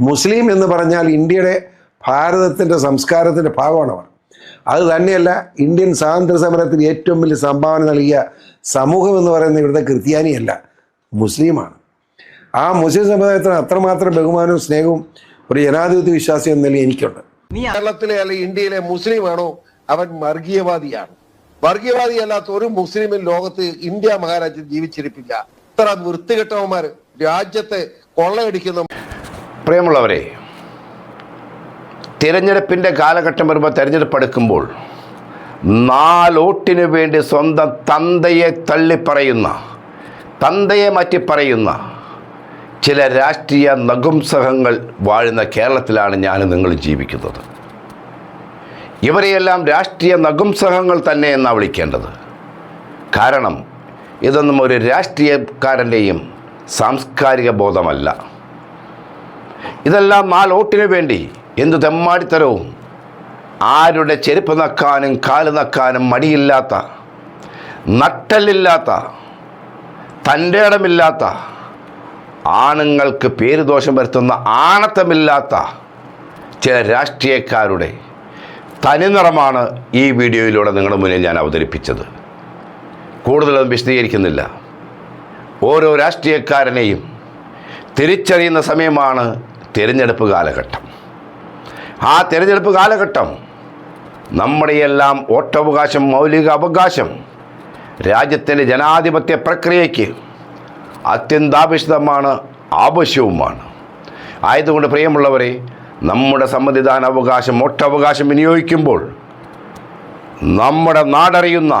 മുസ്ലിം എന്ന് പറഞ്ഞാൽ ഇന്ത്യയുടെ ഭാരതത്തിന്റെ സംസ്കാരത്തിന്റെ ഭാഗമാണ് അവർ. അത് തന്നെയല്ല ഇന്ത്യൻ സ്വാതന്ത്ര്യ സമരത്തിന് ഏറ്റവും വലിയ സംഭാവന നൽകിയ സമൂഹം എന്ന് പറയുന്ന ഇവിടുത്തെ ക്രിസ്ത്യാനിയല്ല മുസ്ലിമാണ്. ആ മുസ്ലിം സമുദായത്തിന് അത്രമാത്രം ബഹുമാനവും സ്നേഹവും ഒരു ജനാധിപത്യ വിശ്വാസം എന്ന നിലയിൽ എനിക്കുണ്ട്. കേരളത്തിലെ അല്ലെങ്കിൽ ഇന്ത്യയിലെ മുസ്ലിമാണോ? അവൻ വർഗീയവാദിയാണ്. വർഗീയവാദി അല്ലാത്ത ഒരു മുസ്ലിമും ലോകത്ത് ഇന്ത്യ മഹാരാജ്യം ജീവിച്ചിരിപ്പില്ല. ഇത്ര വൃത്തികെട്ടവന്മാർ രാജ്യത്തെ കൊള്ളയടിക്കുന്ന പ്രിയമുള്ളവരെ തിരഞ്ഞെടുപ്പിന്റെ കാലഘട്ടം വരുമ്പോൾ തിരഞ്ഞെടുപ്പ് എടുക്കുമ്പോൾ നാലോട്ടിനു വേണ്ടി സ്വന്തം തന്തയെ തള്ളിപ്പറയുന്ന തന്തയെ മാറ്റി പറയുന്ന ചില രാഷ്ട്രീയ നഗുംസഹങ്ങൾ വാഴുന്ന കേരളത്തിലാണ് ഞാൻ നിങ്ങൾ ജീവിക്കുന്നത്. ഇവരെയെല്ലാം രാഷ്ട്രീയ നഗുംസഹങ്ങൾ തന്നെ എന്നാണ് വിളിക്കേണ്ടത്? കാരണം ഇതൊന്നും ഒരു രാഷ്ട്രീയക്കാരന്റെയും സാംസ്കാരിക ബോധമല്ല. ഇതെല്ലാം ആ ലോട്ടിന് വേണ്ടി എന്തു തെമ്മാടിത്തരവും. ആരുടെ ചെരുപ്പ് നക്കാനും കാൽ നക്കാനും മടിയില്ലാത്ത നട്ടല്ലില്ലാത്ത തന്റെ ഇടമില്ലാത്ത ആണുങ്ങൾക്ക് പേരുദോഷം വരുത്തുന്ന ആണത്തമില്ലാത്ത ചില രാഷ്ട്രീയക്കാരുടെ തനിനിറമാണ് ഈ വീഡിയോയിലൂടെ നിങ്ങളുടെ മുന്നിൽ ഞാൻ അവതരിപ്പിച്ചത്. കൂടുതലൊന്നും വിശദീകരിക്കുന്നില്ല. ഓരോ രാഷ്ട്രീയക്കാരനെയും തിരിച്ചറിയുന്ന സമയമാണ് തിരഞ്ഞെടുപ്പ് കാലഘട്ടം. ആ തിരഞ്ഞെടുപ്പ് കാലഘട്ടം നമ്മുടെയെല്ലാം വോട്ടവകാശം മൗലിക അവകാശം രാജ്യത്തിന്റെ ജനാധിപത്യ പ്രക്രിയയ്ക്ക് അത്യന്താപേക്ഷിതമാണ് ആവശ്യവുമാണ്. ആയതുകൊണ്ട് പ്രിയമുള്ളവരെ നമ്മുടെ സമ്മതിദാന അവകാശം വോട്ടവകാശം വിനിയോഗിക്കുമ്പോൾ നമ്മുടെ നാടറിയുന്ന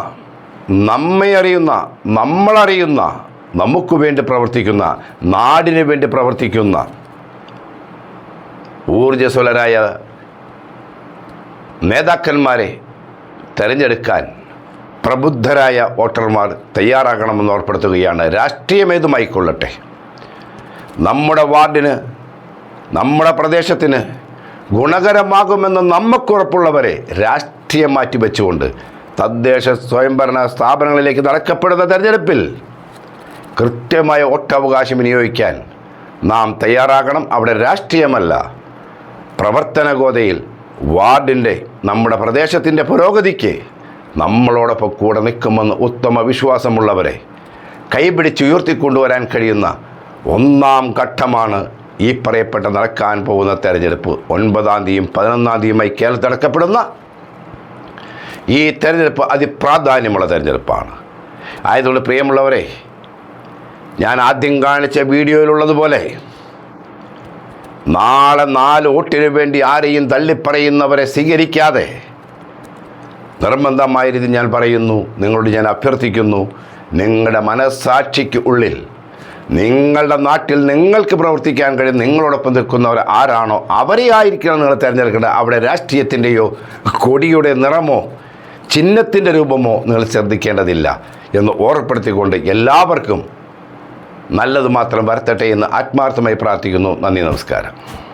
നമ്മെ അറിയുന്ന നമ്മളറിയുന്ന നമുക്ക് വേണ്ടി പ്രവർത്തിക്കുന്ന നാടിന് വേണ്ടി പ്രവർത്തിക്കുന്ന ഊർജസ്വലരായ നേതാക്കന്മാരെ തെരഞ്ഞെടുക്കാൻ പ്രബുദ്ധരായ വോട്ടർമാർ തയ്യാറാകണമെന്ന് ഓർപ്പെടുത്തുകയാണ്. രാഷ്ട്രീയമേതുമായിക്കൊള്ളട്ടെ. നമ്മുടെ വാർഡിന് നമ്മുടെ പ്രദേശത്തിന് ഗുണകരമാകുമെന്ന് നമുക്കുറപ്പുള്ളവരെ രാഷ്ട്രീയം മാറ്റിവെച്ചുകൊണ്ട് തദ്ദേശ സ്വയംഭരണ സ്ഥാപനങ്ങളിലേക്ക് നടക്കപ്പെടുന്ന തെരഞ്ഞെടുപ്പിൽ കൃത്യമായ വോട്ടവകാശം വിനിയോഗിക്കാൻ നാം തയ്യാറാകണം. അവിടെ രാഷ്ട്രീയമല്ല. പ്രവർത്തനഗോതയിൽ വാർഡിന്റെ നമ്മുടെ പ്രദേശത്തിന്റെ പുരോഗതിക്ക് നമ്മളോടൊപ്പം കൂടെ നിൽക്കുമെന്ന് ഉത്തമ വിശ്വാസമുള്ളവരെ കൈപിടിച്ച് ഉയർത്തിക്കൊണ്ടുവരാൻ കഴിയുന്ന ഒന്നാം ഘട്ടമാണ് ഈ പറയപ്പെട്ട നടക്കാൻ പോകുന്ന തെരഞ്ഞെടുപ്പ്. ഒൻപതാം തീയതിയും പതിനൊന്നാം തീയതിയുമായി കേരളത്തിൽ നടക്കപ്പെടുന്ന ഈ തെരഞ്ഞെടുപ്പ് അതിപ്രാധാന്യമുള്ള തെരഞ്ഞെടുപ്പാണ്. ആയതുകൊണ്ട് പ്രിയമുള്ളവരെ ഞാൻ ആദ്യം കാണിച്ച വീഡിയോയിലുള്ളതുപോലെ നാളെ നാല് വോട്ടിനു വേണ്ടി ആരെയും തള്ളിപ്പറയുന്നവരെ സ്വീകരിക്കാതെ. നിർബന്ധമായ ഞാൻ പറയുന്നു നിങ്ങളോട് ഞാൻ അഭ്യർത്ഥിക്കുന്നു നിങ്ങളുടെ മനസ്സാക്ഷിക്ക് ഉള്ളിൽ നിങ്ങളുടെ നാട്ടിൽ നിങ്ങൾക്ക് പ്രവർത്തിക്കാൻ കഴിയും നിങ്ങളോടൊപ്പം നിൽക്കുന്നവർ ആരാണോ അവരെ ആയിരിക്കണം നിങ്ങൾ തിരഞ്ഞെടുക്കേണ്ടത്. അവിടെ രാഷ്ട്രീയത്തിന്റെയോ കൊടിയുടെ നിറമോ ചിഹ്നത്തിന്റെ രൂപമോ നിങ്ങൾ ശ്രദ്ധിക്കേണ്ടതില്ല എന്ന് ഓർമ്മപ്പെടുത്തിക്കൊണ്ട് എല്ലാവർക്കും നല്ലത് മാത്രം വരത്തട്ടെ എന്ന് ആത്മാർത്ഥമായി പ്രാർത്ഥിക്കുന്നു. നന്ദി നമസ്കാരം.